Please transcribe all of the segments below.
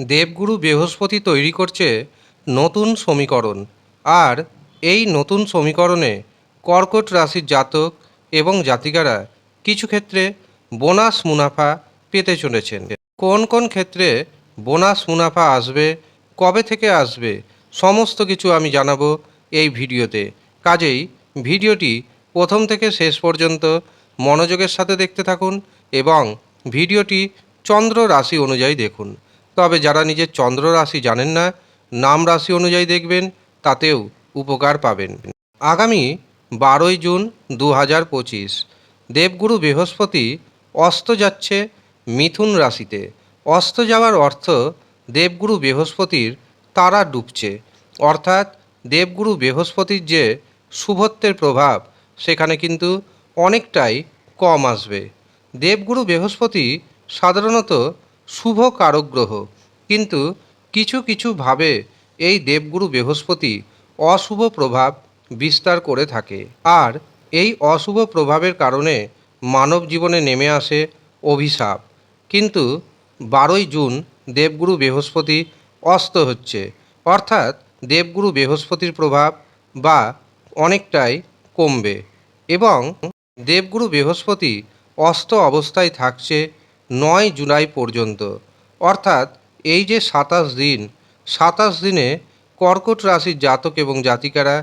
দেবগুরু বৃহস্পতি তৈরি করছে নতুন সমীকরণ। আর এই নতুন সমীকরণে কর্কট রাশির জাতক এবং জাতিকারা কিছু ক্ষেত্রে বোনাস মুনাফা পেতে চলেছেন। কোন কোন ক্ষেত্রে বোনাস মুনাফা আসবে, কবে থেকে আসবে, সমস্ত কিছু আমি জানাব এই ভিডিওতে। কাজেই ভিডিওটি প্রথম থেকে শেষ পর্যন্ত মনোযোগের সাথে দেখতে থাকুন এবং ভিডিওটি চন্দ্র রাশি অনুযায়ী দেখুন। তবে যারা নিজের চন্দ্র রাশি জানেন না, নাম রাশি অনুযায়ী দেখবেন, তাতেও উপকার পাবেন। আগামী বারোই জুন দু হাজার পঁচিশ, দেবগুরু বৃহস্পতি অস্ত যাচ্ছে মিথুন রাশিতে। অস্ত যাওয়ার অর্থ দেবগুরু বৃহস্পতির তারা ডুবছে। অর্থাৎ দেবগুরু বৃহস্পতির যে শুভত্বের প্রভাব, সেখানে কিন্তু অনেকটাই কম আসবে। দেবগুরু বৃহস্পতি সাধারণত শুভ কারক গ্রহ কিন্তু কিছু কিছু ভাবে এই দেবগুরু বৃহস্পতি অশুভ প্রভাব বিস্তার করে থাকে। আর এই অশুভ প্রভাবের কারণে মানব জীবনে নেমে আসে অভিশাপ। কিন্তু বারোই জুন দেবগুরু বৃহস্পতি অস্ত হচ্ছে। অর্থাৎ দেবগুরু বৃহস্পতির প্রভাব বা অনেকটাই কমবে। এবং দেবগুরু বৃহস্পতি অস্ত অবস্থায় থাকছে নয় জুলাই পর্যন্ত। অর্থাৎ এই যে সাতাশ দিন, সাতাশ দিনে কর্কট রাশির জাতক এবং জাতিকারা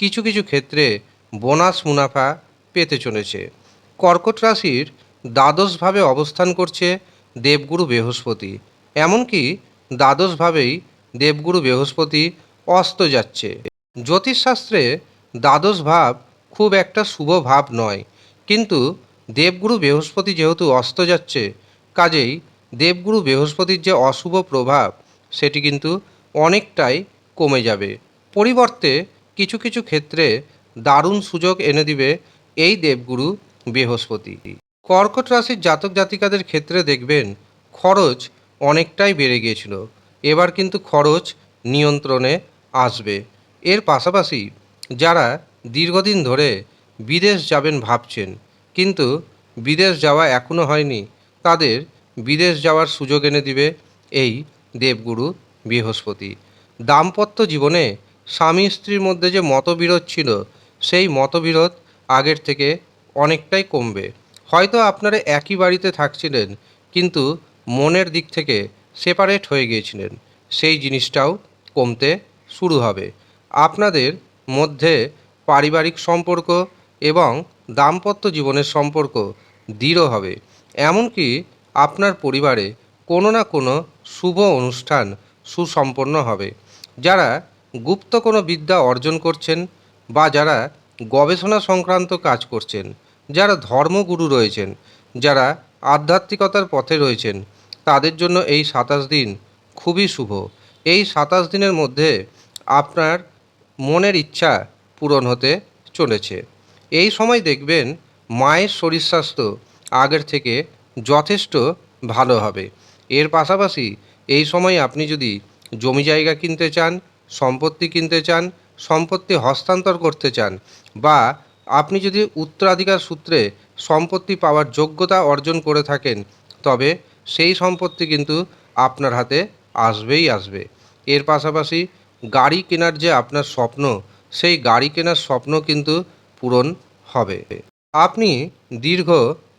কিছু কিছু ক্ষেত্রে বোনাস মুনাফা পেতে চলেছে। কর্কট রাশির দ্বাদশভাবে অবস্থান করছে দেবগুরু বৃহস্পতি। এমনকি দ্বাদশভাবেই দেবগুরু বৃহস্পতি অস্ত যাচ্ছে। জ্যোতিষশাস্ত্রে দ্বাদশ ভাব খুব একটা শুভ ভাব নয়। কিন্তু দেবগুরু বৃহস্পতি যেহেতু অস্ত যাচ্ছে কাজেই দেবগুরু বৃহস্পতির যে অশুভ প্রভাব, সেটি কিন্তু অনেকটাই কমে যাবে। পরিবর্তে কিছু কিছু ক্ষেত্রে দারুণ সুযোগ এনে দিবে এই দেবগুরু বৃহস্পতি। কর্কট রাশির জাতক জাতিকাদের ক্ষেত্রে দেখবেন খরচ অনেকটাই বেড়ে গিয়েছিল। এবার কিন্তু খরচ নিয়ন্ত্রণে আসবে। এর পাশাপাশি যারা দীর্ঘদিন ধরে বিদেশ যাবেন ভাবছেন, কিন্তু বিদেশ যাওয়া এখনও হয়নি তাদের বিদেশ যাওয়ার সুযোগ এনে দিবে এই দেবগুরু বৃহস্পতি। দাম্পত্য জীবনে স্বামী স্ত্রীর মধ্যে যে মতবিরোধ ছিল, সেই মতবিরোধ আগের থেকে অনেকটাই কমবে। হয়তো আপনারা একই বাড়িতে থাকছিলেন, কিন্তু মনের দিক থেকে সেপারেট হয়ে গিয়েছিলেন। সেই জিনিসটাও কমতে শুরু হবে। আপনাদের মধ্যে পারিবারিক সম্পর্ক এবং দাম্পত্য জীবনের সম্পর্ক দৃঢ় হবে। এমনকি আপনার পরিবারে কোনো না কোনো শুভ অনুষ্ঠান সুসম্পন্ন হবে। যারা গুপ্ত কোনো বিদ্যা অর্জন করছেন বা যারা গবেষণা সংক্রান্ত কাজ করছেন, যারা ধর্মগুরু রয়েছেন, যারা আধ্যাত্মিকতার পথে রয়েছেন, তাদের জন্য এই সাতাশ দিন খুবই শুভ। এই সাতাশ দিনের মধ্যে আপনার মনের ইচ্ছা পূরণ হতে চলেছে। এই সময় দেখবেন মায়ের শরীর স্বাস্থ্য আগের থেকে যথেষ্ট ভালো হবে। এর পাশাপাশি এই সময় আপনি যদি জমি জায়গা কিনতে চান, সম্পত্তি কিনতে চান, সম্পত্তি হস্তান্তর করতে চান বা আপনি যদি উত্তরাধিকার সূত্রে সম্পত্তি পাওয়ার যোগ্যতা অর্জন করে থাকেন, তবে সেই সম্পত্তি কিন্তু আপনার হাতে আসবেই আসবে। এর পাশাপাশি গাড়ি কেনার যে আপনার স্বপ্ন, সেই গাড়ি কেনার স্বপ্ন কিন্তু পূরণ হবে। আপনি দীর্ঘ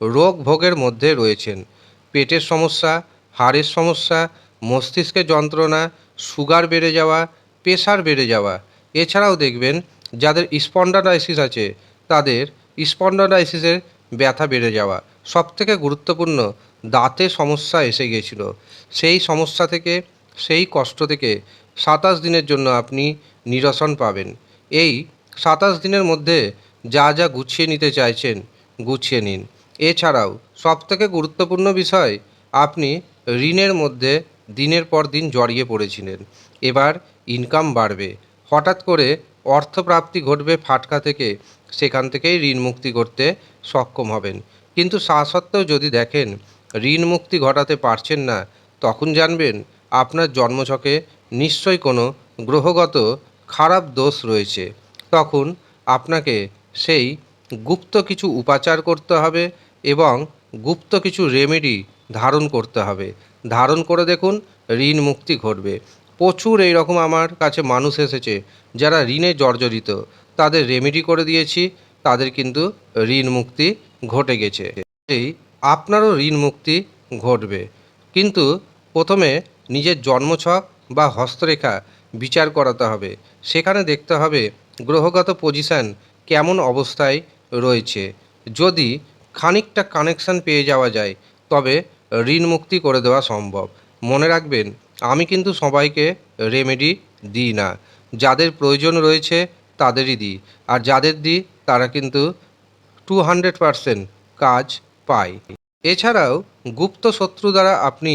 রোগ ভোগের মধ্যে রয়েছেন। পেটের সমস্যা, হাড়ের সমস্যা মস্তিষ্কের যন্ত্রণা, সুগার বেড়ে যাওয়া, প্রেশার বেড়ে যাওয়া। এছাড়াও দেখবেন, যাদের স্পন্ডাডাইসিস আছে, তাদের স্পন্ডাডাইসিসের ব্যথা বেড়ে যাওয়া। সবথেকে গুরুত্বপূর্ণ, দাঁতে সমস্যা এসে গিয়েছিল সেই সমস্যা থেকে, সেই কষ্ট থেকে সাতাশ দিনের জন্য আপনি নিরসন পাবেন। এই সাতাশ দিনের মধ্যে যা যা গুছিয়ে নিতে চাইছেন, গুছিয়ে নিন। এছাড়াও সবথেকে গুরুত্বপূর্ণ বিষয়, আপনি ঋণের মধ্যে দিনের পর দিন জড়িয়ে পড়েছিলেন। এবার ইনকাম বাড়বে। হঠাৎ করে অর্থপ্রাপ্তি ঘটবে ফাটকা থেকে, সেখান থেকেই ঋণ মুক্তি করতে সক্ষম হবেন। কিন্তু তা সত্ত্বেও যদি দেখেন ঋণ মুক্তি ঘটাতে পারছেন না, তখন জানবেন আপনার জন্মছকে নিশ্চয়ই কোনো গ্রহগত খারাপ দোষ রয়েছে। তখন আপনাকে সেই গুপ্ত কিছু উপাচার করতে হবে এবং গুপ্ত কিছু রেমেডি ধারণ করতে হবে। ধারণ করে দেখুন, ঋণ মুক্তি ঘটবে। প্রচুর এইরকম আমার কাছে মানুষ এসেছে যারা ঋণে জর্জরিত। তাদের রেমেডি করে দিয়েছি, তাদের কিন্তু ঋণ মুক্তি ঘটে গেছে। এই আপনারও ঋণ মুক্তি ঘটবে। কিন্তু প্রথমে নিজের জন্মছক বা হস্তরেখা বিচার করাতে হবে। সেখানে দেখতে হবে গ্রহগত পজিশন কেমন অবস্থায় রয়েছে। যদি খানিকটা কানেকশান পেয়ে যাওয়া যায়, তবে ঋণ মুক্তি করে দেওয়া সম্ভব। মনে রাখবেন, আমি কিন্তু সবাইকে রেমেডি দিই না। যাদের প্রয়োজন রয়েছে তাদেরই দিই। আর যাদের দিই, তারা কিন্তু টু হান্ড্রেড পারসেন্ট কাজ পায়। এছাড়াও গুপ্ত শত্রু দ্বারা আপনি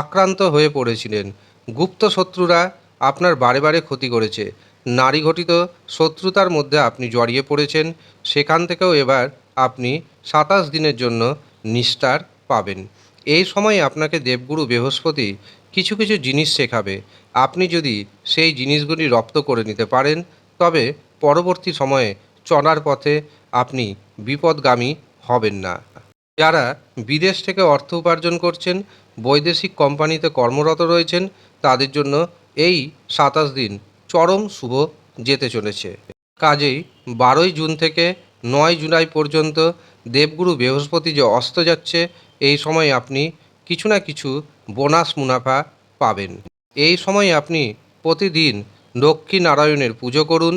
আক্রান্ত হয়ে পড়েছিলেন। গুপ্ত শত্রুরা আপনার বারে বারে ক্ষতি করেছে। নারী ঘটিত শত্রুতার মধ্যে আপনি জড়িয়ে পড়েছেন। সেখান থেকেও এবার আপনি সাতাশ দিনের জন্য নিস্তার পাবেন। এই সময় আপনাকে দেবগুরু বৃহস্পতি কিছু কিছু জিনিস শেখাবে। আপনি যদি সেই জিনিসগুলি রপ্ত করে নিতে পারেন, তবে পরবর্তী সময়ে চলার পথে আপনি বিপদগামী হবেন না। যারা বিদেশ থেকে অর্থ উপার্জন করছেন, বৈদেশিক কোম্পানিতে কর্মরত রয়েছেন, তাদের জন্য এই সাতাশ দিন চরম শুভ যেতে চলেছে। কাজেই বারোই জুন থেকে নয় জুলাই পর্যন্ত দেবগুরু বৃহস্পতি যে অস্ত যাচ্ছে, এই সময় আপনি কিছু না কিছু বোনাস মুনাফা পাবেন। এই সময় আপনি প্রতিদিন নারায়ণের পুজো করুন,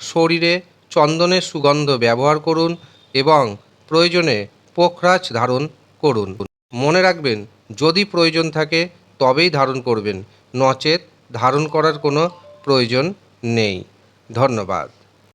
শরীরে চন্দনের সুগন্ধ ব্যবহার করুন এবং প্রয়োজনে পোখরাজ ধারণ করুন। মনে রাখবেন, যদি প্রয়োজন থাকে তবেই ধারণ করবেন, নচেত ধারণ করার কোনো প্রয়োজন নেই। ধন্যবাদ।